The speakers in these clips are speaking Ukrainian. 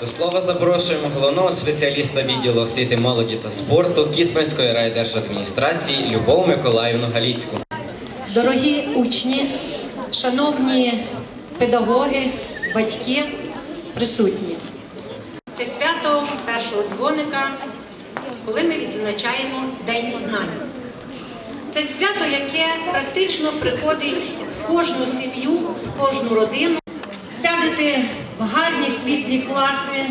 До слова запрошуємо головного спеціаліста відділу освіти молоді та спорту Кіцманської райдержадміністрації Любов Миколаївну Галіцьку. Дорогі учні, шановні педагоги, батьки, присутні. Це свято першого дзвоника, коли ми відзначаємо День знань. Це свято, яке практично приходить в кожну сім'ю, в кожну родину. Сядете гарні світлі класи,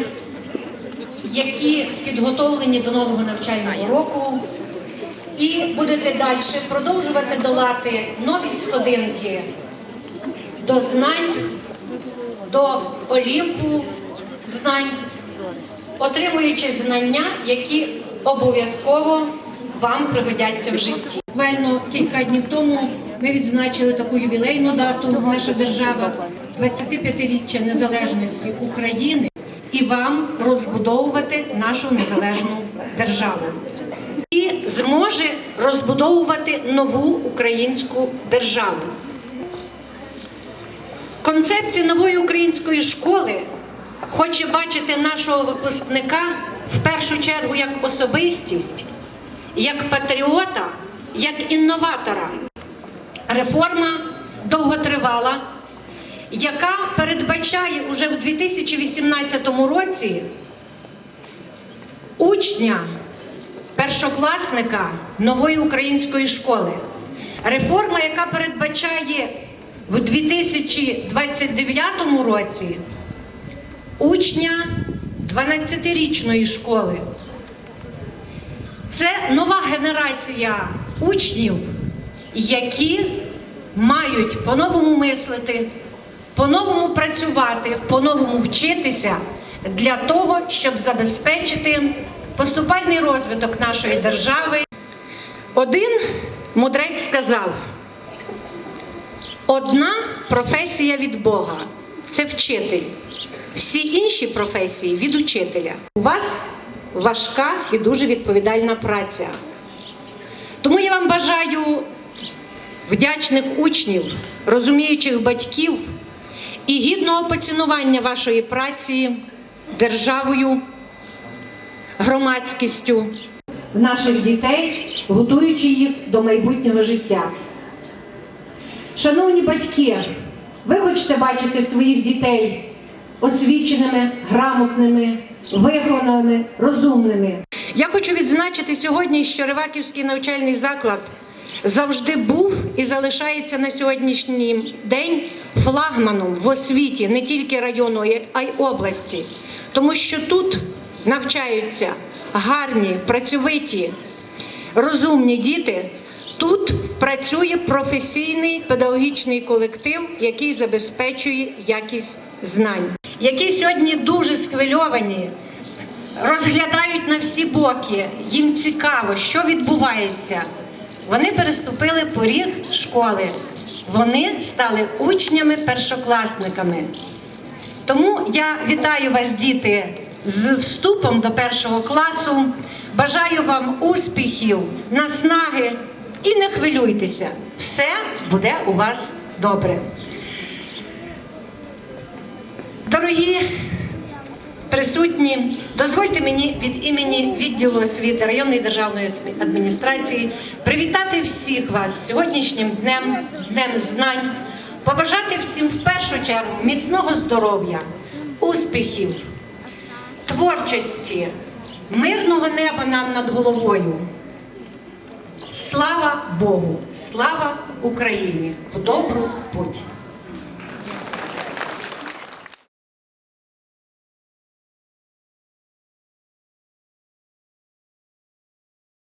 які підготовлені до нового навчального року, і будете далі продовжувати долати нові сходинки до знань, до Олімпу знань, отримуючи знання, які обов'язково вам пригодяться в житті. Буквально кілька днів тому ми відзначили таку ювілейну дату наша держава 25-річчя незалежності України і вам розбудовувати нашу незалежну державу і зможе розбудовувати нову українську державу. Концепція нової української школи хоче бачити нашого випускника в першу чергу як особистість, як патріота, як інноватора. Реформа довготривала, яка передбачає уже в 2018 році учня першокласника нової української школи. Реформа, яка передбачає в 2029 році учня 12-річної школи. Це нова генерація учнів, які мають по-новому мислити, по-новому працювати, по-новому вчитися для того, щоб забезпечити поступальний розвиток нашої держави. Один мудрець сказав: одна професія від Бога це вчитель. Всі інші професії від учителя. У вас важка і дуже відповідальна праця. Тому я вам бажаю вдячних учнів, розуміючих батьків і гідного поцінування вашої праці державою, громадськістю наших дітей, готуючи їх до майбутнього життя. Шановні батьки, ви хочете бачити своїх дітей освіченими, грамотними, вихованими, розумними. Я хочу відзначити сьогодні, що Риваківський навчальний заклад завжди був і залишається на сьогоднішній день флагманом в освіті не тільки району, а й області, тому що тут навчаються гарні, працьовиті, розумні діти. Тут працює професійний педагогічний колектив, який забезпечує якість знань, які сьогодні дуже схвильовані, розглядають на всі боки. Їм цікаво, що відбувається. Вони переступили поріг школи, вони стали учнями-першокласниками. Тому я вітаю вас, діти, з вступом до першого класу. Бажаю вам успіхів, наснаги і не хвилюйтеся, все буде у вас добре. Дорогі присутні, дозвольте мені від імені відділу освіти районної державної адміністрації привітати всіх вас сьогоднішнім днем, днем знань, побажати всім в першу чергу міцного здоров'я, успіхів, творчості, мирного неба нам над головою. Слава Богу! Слава Україні! В добру путь!